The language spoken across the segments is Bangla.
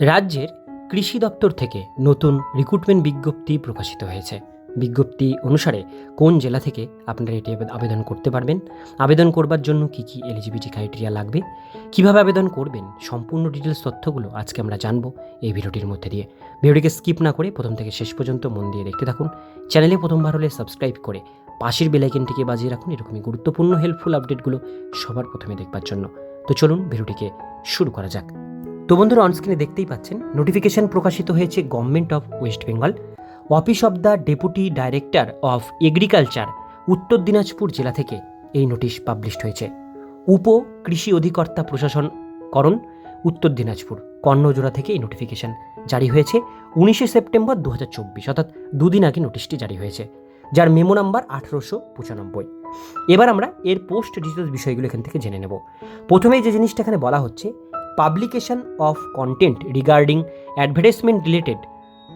রাজ্যের কৃষি দপ্তর থেকে নতুন রিক্রুটমেন্ট বিজ্ঞপ্তি প্রকাশিত হয়েছে। বিজ্ঞপ্তি অনুসারে কোন জেলা থেকে আপনারা এটি আবেদন করতে পারবেন? আবেদন করবার জন্য কি কি এলিজিবিলিটি ক্রাইটেরিয়া লাগবে? কীভাবে আবেদন করবেন? সম্পূর্ণ ডিটেলস তথ্যগুলো আজকে আমরা জানব এই ভিডিওটির মধ্যে দিয়ে। ভিডিওটিকে স্কিপ না করে প্রথম থেকে শেষ পর্যন্ত মন দিয়ে দেখতে থাকুন। চ্যানেলে প্রথমবার হলে সাবস্ক্রাইব করে পাশের বেলাইকেনটিকে বাজিয়ে রাখুন। এরকমই গুরুত্বপূর্ণ হেল্পফুল আপডেটগুলো সবার প্রথমে দেখবার জন্য। তো চলুন ভিডিওটিকে শুরু করা যাক। তো বন্ধুরা অনস্ক্রিনে দেখতেই পাচ্ছেন নোটিফিকেশন প্রকাশিত হয়েছে government of West Bengal office of the deputy director of agriculture Uttar Dinajpur জেলা থেকে এই নোটিশ পাবলিশড হয়েছে। উপ কৃষি অধিকর্তা প্রশাসনকরণ, উত্তর দিনাজপুর, কর্ণজোড়া থেকে এই নোটিফিকেশন জারি হয়েছে উনিশে সেপ্টেম্বর দু হাজার চব্বিশ, অর্থাৎ দুদিন আগে নোটিশটি জারি হয়েছে, যার মেমো নাম্বার আঠেরোশো পঁচানব্বই। এবার আমরা এর পোস্ট ডিটেলস বিষয়গুলো এখান থেকে জেনে নেব। প্রথমেই যে জিনিসটা এখানে বলা হচ্ছে publication of content regarding advertisement related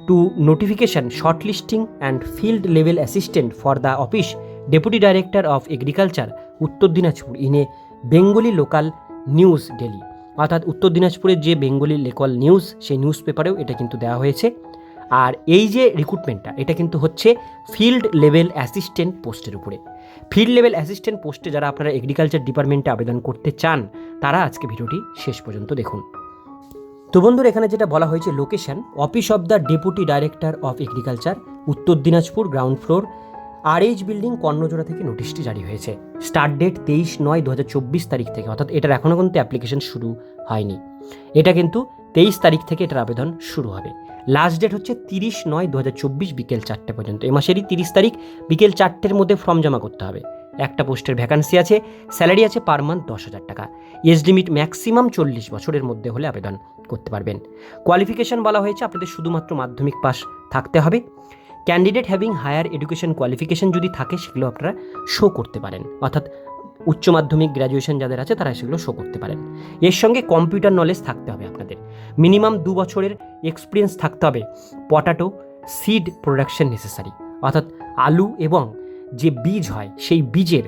to notification shortlisting and field level assistant for the office deputy director of agriculture Uttar Dinajpur in a Bengali local news daily অর্থাৎ উত্তর দিনাজপুরের যে বেঙ্গলি লোকাল নিউজ সেই নিউজ পেপারেও এটা কিন্তু দেওয়া হয়েছে। আর এই যে রিক্রুটমেন্টটা এটা কিন্তু হচ্ছে ফিল্ড লেভেল অ্যাসিস্ট্যান্ট পোস্টের উপরে। ফিল্ড লেভেল অ্যাসিস্ট্যান্ট পোস্টে যারা আপনারা এগ্রিকালচার ডিপার্টমেন্টে আবেদন করতে চান, তারা আজকে ভিডিওটি শেষ পর্যন্ত দেখুন। তো বন্ধুরা, এখানে যেটা বলা হয়েছে location office of the deputy director of agriculture Uttar Dinajpur ground floor R H building Karnajora থেকে নোটিশটি জারি হয়েছে। স্টার্ট ডেট তেইশ নয় দু তারিখ থেকে, অর্থাৎ এটার এখনও কিন্তু অ্যাপ্লিকেশন শুরু হয়নি। এটা কিন্তু তেইশ তারিখ থেকে এটার আবেদন শুরু হবে। লাস্ট ডেট হচ্ছে তিরিশ নয় দু বিকেল চারটে পর্যন্ত। এ মাসেরই তিরিশ তারিখ বিকেল চারটের মধ্যে ফর্ম জমা করতে হবে। একটা পোস্টের ভ্যাকান্সি আছে স্যালারি আছে পার মান্থ দশ হাজার টাকা। এজ লিমিট ম্যাক্সিমাম চল্লিশ বছরের মধ্যে হলে আবেদন করতে পারবেন। কোয়ালিফিকেশন বলা হয়েছে, আপনাদের শুধুমাত্র মাধ্যমিক পাস থাকতে হবে। Candidate having higher education qualification যদি থাকে, সেগুলো আপনারা শো করতে পারেন। অর্থাৎ উচ্চ মাধ্যমিক গ্র্যাজুয়েশন যাদের আছে তারা সেগুলো শো করতে পারেন। এর সঙ্গে কম্পিউটার নলেজ থাকতে হবে আপনাদের। মিনিমাম দু বছরের এক্সপিরিয়েন্স থাকতে হবে। পটাটো সিড প্রোডাকশন নেসেসারি অর্থাৎ আলু এবং যে বীজ হয়, সেই বীজের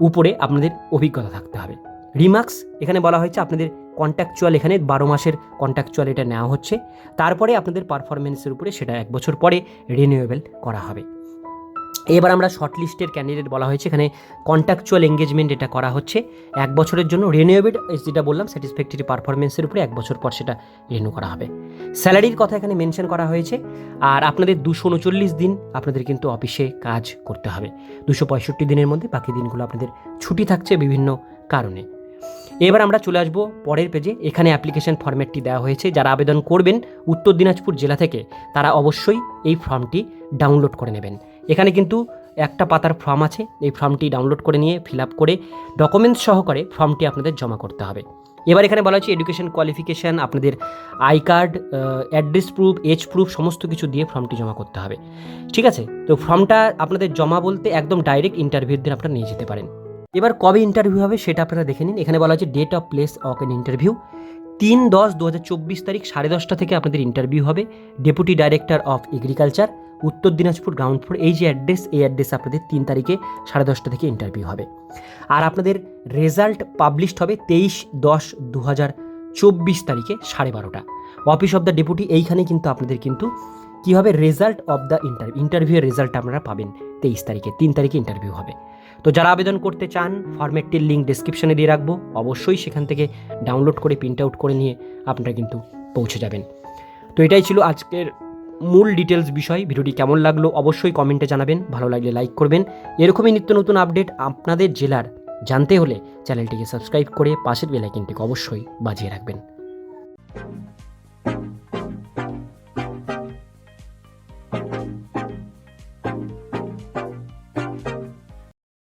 উপরে আপনাদের অভিজ্ঞতা থাকতে হবে। রিমার্কস এখানে বলা হয়েছে আপনাদের কন্ট্যাকচুয়াল এখানে বারো মাসের কন্ট্যাকচুয়াল এটা নেওয়া হচ্ছে। তারপরে আপনাদের পারফরমেন্সের উপরে সেটা এক বছর পরে রিনিউয়েবল করা হবে। এবার আমরা শর্ট লিস্টের ক্যান্ডিডেট বলা হয়েছে, এখানে কন্ট্যাকচুয়াল এঙ্গেজমেন্ট এটা করা হচ্ছে। এক বছরের জন্য রিনিউয়েবল যেটা বললাম স্যাটিসফ্যাক্টরি পারফরমেন্সের উপরে এক বছর পর সেটা রিনিউ করা হবে। স্যালারির কথা এখানে মেনশন করা হয়েছে, আর আপনাদের দুশো উনচল্লিশ দিন আপনাদের কিন্তু অফিসে কাজ করতে হবে। দুশো পঁয়ষট্টি দিনের মধ্যে বাকি দিনগুলো আপনাদের ছুটি থাকছে বিভিন্ন কারণে। এবার আমরা চলে আসব পরের পেজে এখানে অ্যাপ্লিকেশন ফর্ম্যাটটি দেওয়া হয়েছে, যারা আবেদন করবেন উত্তর দিনাজপুর জেলা থেকে, তারা অবশ্যই এই ফর্মটি ডাউনলোড করে নেবেন। এখানে কিন্তু একটা পাতার ফর্ম আছে। এই ফর্মটি ডাউনলোড করে নিয়ে ফিল আপ করে ডকুমেন্টস সহকারে ফর্মটি আপনাদের জমা করতে হবে। এবার এখানে বলা হচ্ছে এডুকেশন কোয়ালিফিকেশান আপনাদের I card address proof age proof সমস্ত কিছু দিয়ে ফর্মটি জমা করতে হবে। ঠিক আছে? তো ফর্মটা আপনাদের জমা বলতে একদম ডাইরেক্ট ইন্টারভিউর আপনারা নিয়ে যেতে পারেন। এবার কবে ইন্টারভিউ হবে সেটা আপনারা দেখে নিন। এখানে বলা হচ্ছে date of place of an interview তিন দশ দু তারিখ সাড়ে দশটা থেকে আপনাদের ইন্টারভিউ হবে। Deputy director of agriculture Uttar Dinajpur ground floor, এই যে অ্যাড্রেস, এই অ্যাড্রেস আপনাদের তিন তারিখে সাড়ে দশটা থেকে ইন্টারভিউ হবে। আর আপনাদের রেজাল্ট পাবলিশড হবে তেইশ দশ দু হাজার চব্বিশ তারিখে সাড়ে বারোটা। অফিস অফ দ্য ডেপুটি এইখানে কিন্তু আপনাদের কিন্তু কী হবে রেজাল্ট অফ দ্য ইন্টারভিউ ইন্টারভিউয়ের রেজাল্ট আপনারা পাবেন তেইশ তারিখে, তিন তারিখে ইন্টারভিউ হবে। তো যারা আবেদন করতে চান ফরম্যাটটির লিঙ্ক ডিসক্রিপশনে দিয়ে রাখব, অবশ্যই সেখান থেকে ডাউনলোড করে প্রিন্ট আউট করে নিয়ে আপনারা কিন্তু পৌঁছে যাবেন। তো এটাই ছিল আজকের মূল ডিটেলস বিষয়, ভিডিওটি কেমন লাগল অবশ্যই কমেন্টে জানাবেন, ভালো লাগলে লাইক করবেন। এরকমই নিত্য নতুন আপডেট আপনাদের জেলার জানতে হলে চ্যানেলটিকে সাবস্ক্রাইব করে পাশের বেলাইকিনটিকে অবশ্যই বাজিয়ে রাখবেন।